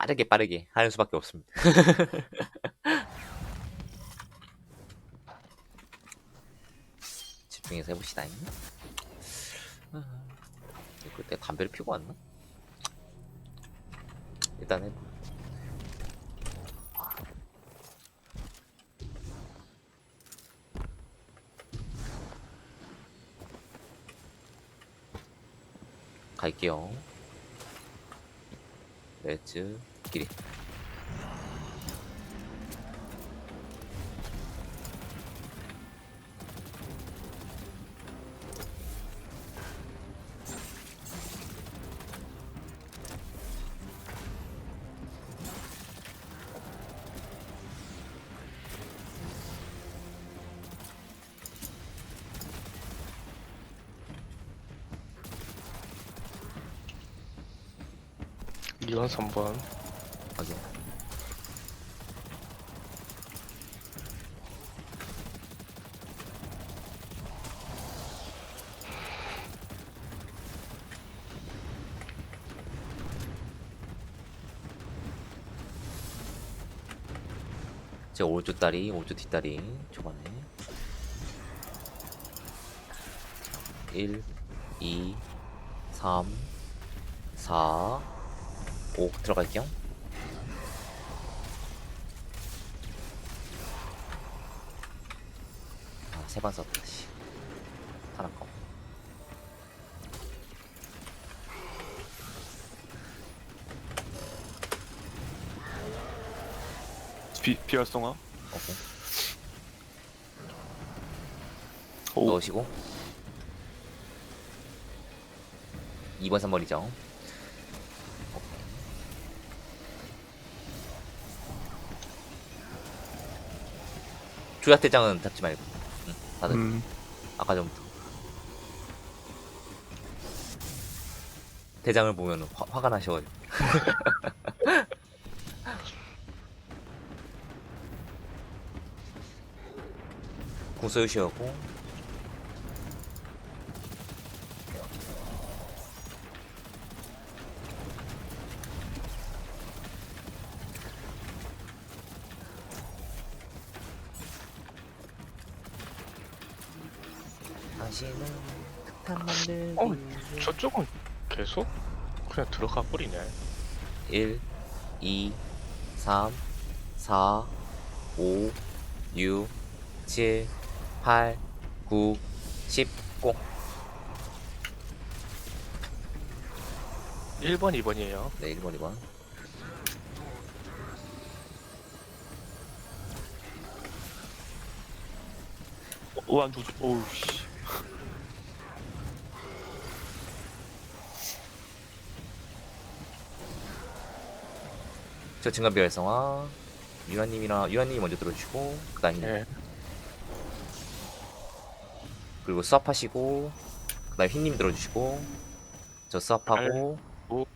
빠르게 빠르게 하는 수밖에 없습니다. 집중해서 해봅시다. 그때 담배를 피고 왔나? 일단 해. 갈게요. 렛츠 길이. 이번 3번 확인. 제 오른쪽 다리, 오른쪽 뒷다리 초반에 1, 2, 3, 4, 5 들어갈게요. 아, 세 번 썼다, 씨. 하나 거. 비, 비활성화 오케이. 오 넣으시고. 2번, 3번이죠. 조약대장은 잡지 말고. 응, 다들. 음, 아까 전부터. 대장을 보면 화, 화가 나셔가지고. 구소유시하고 들어가 버리네 1, 2, 3, 4, 5, 6, 7, 8, 9, 10, 고. 1번 2번이에요 네, 1번, 2번. 오안 조져 오우 씨 저 증감비 활성화. 유한님이랑, 유한님이 먼저 들어주시고, 그 다음에, 네 그리고 수압하시고, 그 다음에 흰님 들어주시고, 저 수압하고, 오.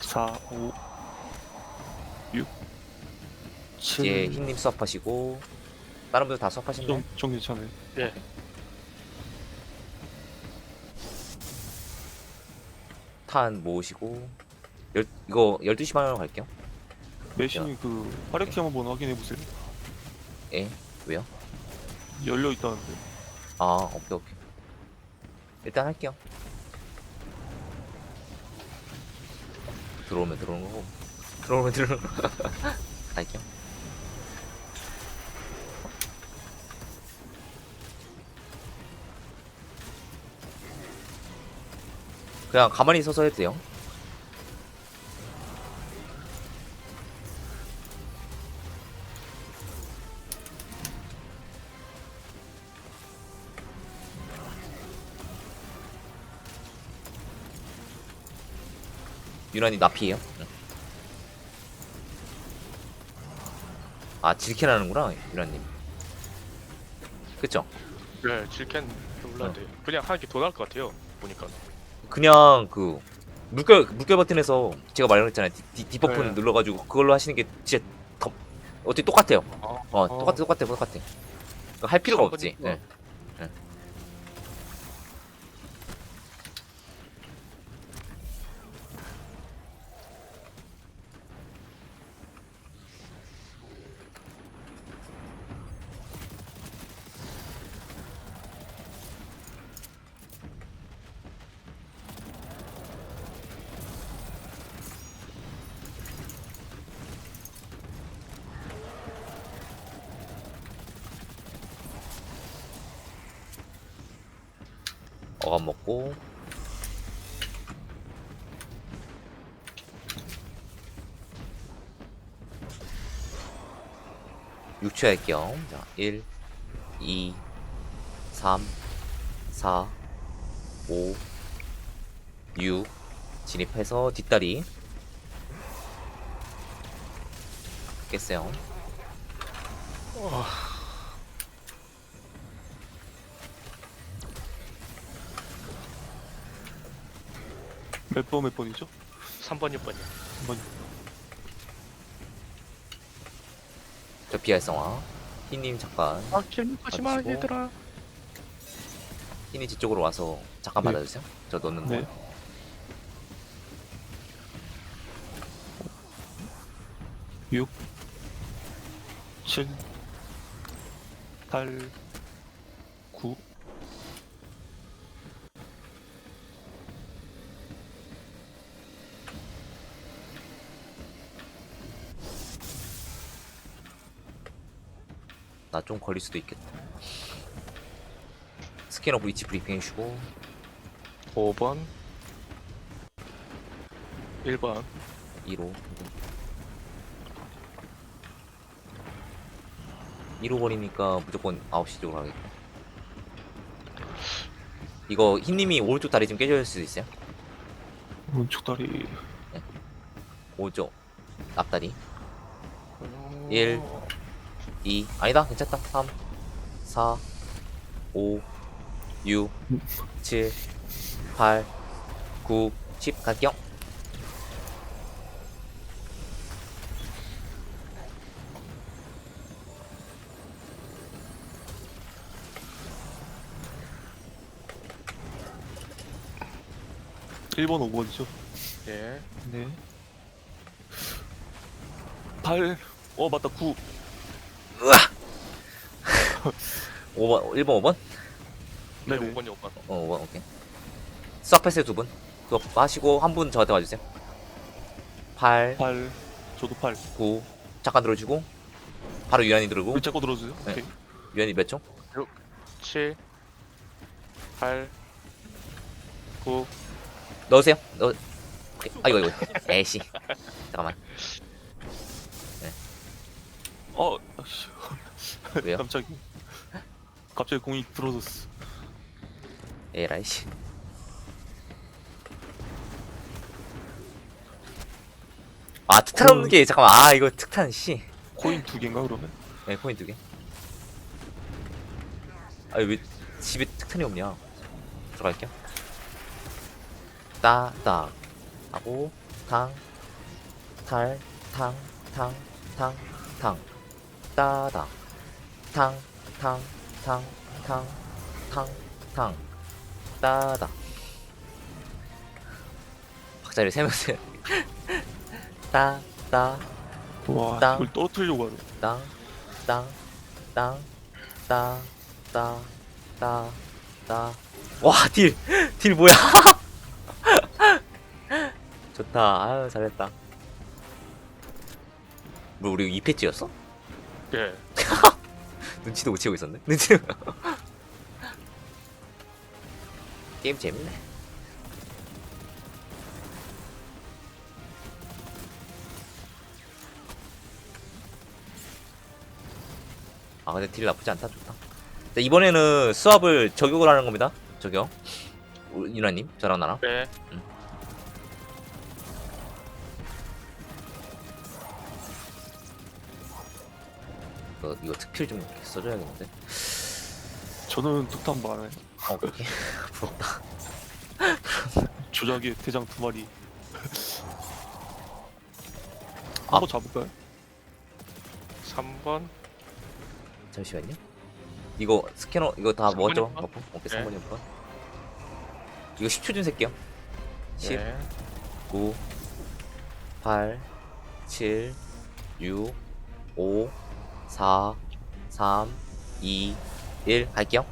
사, 오, 육, 칠. 이제 흰님 수압하시고, 다른 분들 다 수압하셨나요? 좀, 좀 괜찮아요. 네. 탄 모으시고, 열, 이거 12시 방향으로 갈게요. 매신이 그 화력키 한번 확인해 보세요. 예, 왜요? 열려 있다는데. 아, 오케이, 오케이. 일단 할게요. 들어오면 들어오는 거고. 들어오면 들어오는 거. 갈게요. 그냥 가만히 서서 해도 돼요. 유난히 나피해요. 응. 아 질캔하는구나 유난님. 그쵸? 네 질캔 몰랐는데 그냥 하는 게 더 나을 것 같아요 보니까 그냥 그 물결 물결 버튼에서 제가 말했잖아요. 디, 디, 디버프 네. 눌러가지고 그걸로 하시는 게 진짜 더 어떻게 똑같아요. 어, 어 똑같아 똑같아 똑같아. 할 필요가 없지. 네. 네. 어감 먹고 육초 할게요. 자, 1, 2, 3, 4, 5, 6 진입해서 뒷다리 깼어요. 몇 번 몇 번이죠? 3번 6번이요. 한번 저 비활성화. 흰님 잠깐. 아 kil하지 마 가지고. 얘들아. 흰님 뒤쪽으로 와서 잠깐 네. 받아주세요. 저 넣는 네. 거. 6 7 8 9 나 좀 걸릴 수도 있겠다. 스캐너 위치 브리핑 해주고. 5번. 1번. 2로. 2로 버리니까 무조건 9시 쪽으로 가겠다. 이거 흰님이 오른쪽 다리 좀 깨질 수도 있어요. 오른쪽 다리. 오른쪽 앞다리. 1 2 아니다 괜찮다. 3 4 5 6 7 8 9 10 갈게요 일번 5번이죠? 예. 네. 8 어 맞다. 9 5번 1번 5번? 네, 네네 5번이 5번. 어 5번 오케이. 수학 패스 두분. 그거 하시고 한 분 저한테 와주세요. 8 8 저도 8 9 잠깐 들어주고. 바로 유한이 들어오고. 왜 자꾸 들어주세요? 네. 오케이. 유한이 몇 초? 7 8 9 넣으세요. 넣 오케이. 아 이거 이거. 에이씨. 잠깐만 어 아씨 왜요? 깜짝이 갑자기 공이 들어졌어 에라이 씨 아 특탄 없는 게 잠깐만 아 이거 특탄 씨 코인 두 개인가 그러면? 네, 코인 두 개. 아니 왜 집에 특탄이 없냐? 들어갈게요. 따, 따. 하고 탕, 탈, 탕, 탕, 탕, 탕. 따다. 탕, 탕, 탕, 탕, 탕, 탕. 따다. 박자를 세면서 따, 따, 와 땅. 이걸 떨어뜨리려고 하네 땅, 땅, 땅, 따, 따, 따, 따. 와, 딜! 딜 뭐야? 좋다. 아유, 잘했다. 뭐, 우리 2패째였어? 예. 눈치도 못 채고 있었네? 눈치 게임 재밌네. 아 근데 딜 나쁘지 않다 좋다 자, 이번에는 수압을 저격을 하는 겁니다 저격 우리 유나님 저랑 나랑 네. 이거, 이거 특필 좀 이렇게 써줘야겠는데 저는 독탄 많아요 어 오케이 부럽다 조작의 대장 두 마리 아. 한번 잡을까요? 3번 잠시만요 이거 스캐너 이거 다 뭐죠? 없나? 버프? 오케이 네. 3번이 없고 이거 10초 좀 셀게요 10 예. 9 8 7 6 5 4 3 2 1 갈게요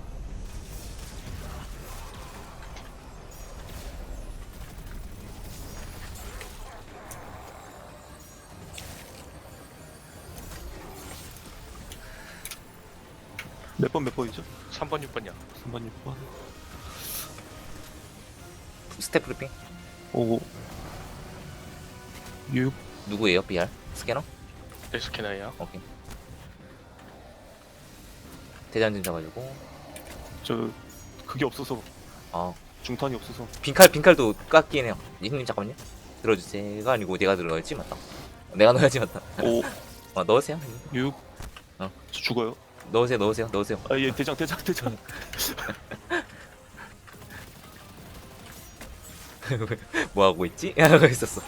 몇 번 몇 번이죠? 3번 6번이요. 3번 6번 스텝 브리핑. 5 6 누구예요? BR? 스캐너? 에스케나이야. 오케이. 대장진 잡아주고. 저 그게 없어서 아, 중탄이 없어서 빈칼, 빈칼도 깎긴 해요. 형님 잠깐만요. 들어주세요가 아니고 내가 들어야지 맞다. 내가 넣어야지 맞다. 5 어, 넣으세요. 형님. 6 어. 저 죽어요 넣으세요, 넣으세요, 넣으세요. 아 예 대장 대장 대장 뭐 하고 있지? 하고 있었어.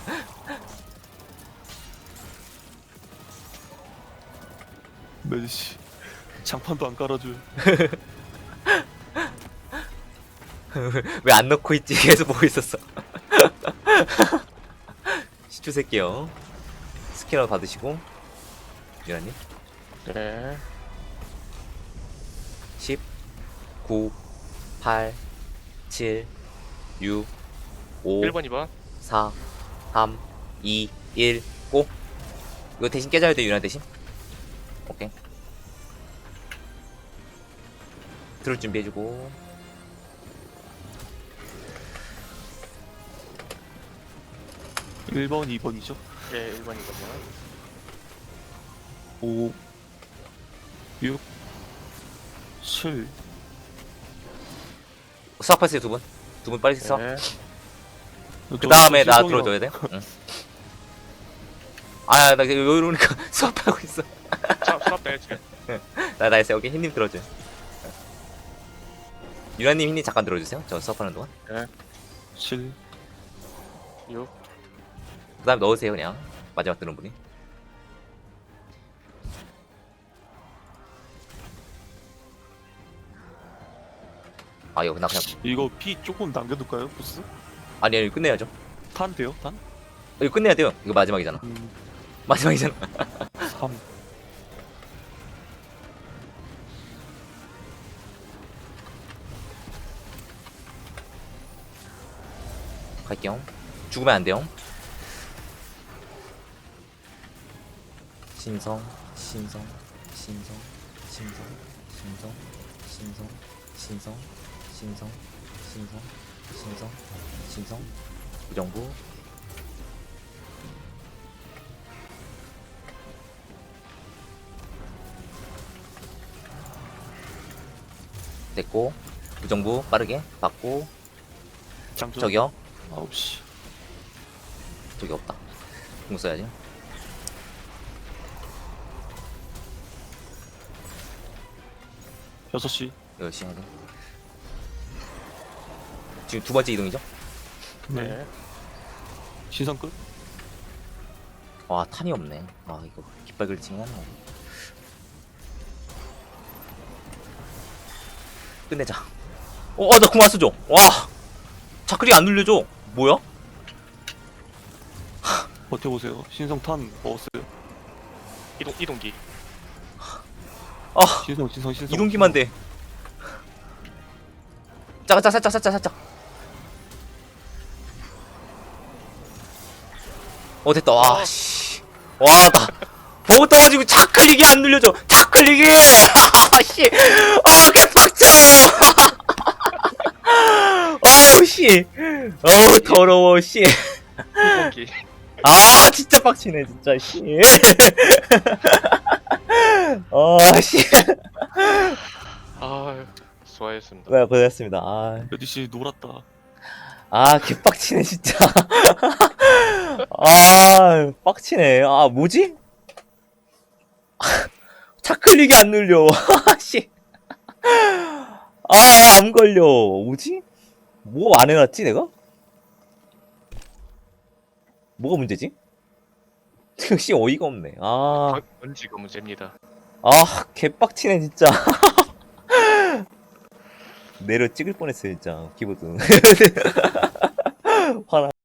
메르시 장판도 안 깔아줘요 왜 안 넣고 있지? 계속 보고 있었어. 시추 새끼요. 스캐너 받으시고. 유라님. 네. 10, 9, 8, 7, 6, 5, 1번, 2번. 4, 3, 2, 1, 고! 이거 대신 깨져야 돼, 유나 대신. 오케이. 들을 준비해주고. 1번 2번이죠 네, 1번, 2번이요. 5 6 7 수학파스에 두 분. 두 분 빨리 써. 네. 그 다음에 나 들어줘야 돼. 응. 아, 나 이러니까 수업하고 있어. 차, 수업 때 지금. 나, 나 했어요. 오케이, 흰님 들어줘요. 유나님 흰님 잠깐 들어주세요. 저 수업하는 동안. 7 6. 그 다음에 넣으세요, 그냥. 마지막 드는 분이. 아, 이거 나 그냥. 이거 피 조금 남겨둘까요 보스? 아니, 아니, 끝내야죠. 탄 돼요? 탄? 이거 끝내야 돼요. 이거 마지막이잖아. 음, 마지막이잖아. 3 갈게요. 죽으면 안 돼요. 신성, 신성, 신성, 신성, 신성, 신성, 신성, 신성, 신성, 신성, 신성, 부정부. 됐고, 부정부 빠르게 받고, 장전 저기요. 9시 저기 없다. 공 써야지. 여섯 시 열심히 해야 돼. 지금 두 번째 이동이죠? 네. 신선 끝? 와, 탄이 없네. 아, 이거 깃발 글칭이 하나. 끝내자. 어, 어, 나 그만 쓰죠. 와! 자클이 안 눌려줘. 뭐야? 버텨보세요 신성 탄 먹었어요 이동, 이동기. 아, 신성 신성 신성 이동기만 돼. 짜가, 짜, 살짝, 살짝, 살짝. 어, 됐다. 와, 씨. 와, 나. 보고 떠가지고 자클릭이 안 눌려져. 자클릭이! 씨. 아, 개빡쳐! 어우, 씨. 어우, 더러워, 씨. 아, 진짜 빡치네, 진짜, 씨. 아, 씨. 아, 수고하셨습니다. 네, 고생했습니다. 아. 메르시 놀았다 아, 개빡치네, 진짜. 아, 빡치네. 아, 뭐지? 차클릭이 안 눌려. 씨. 아, 안 걸려. 뭐지? 뭐 안 해놨지, 내가? 뭐가 문제지? 역시 어이가 없네. 아, 번지가 문제입니다. 아, 개빡치네, 진짜. 내려 찍을 뻔했어요, 진짜. 키보드. 화나.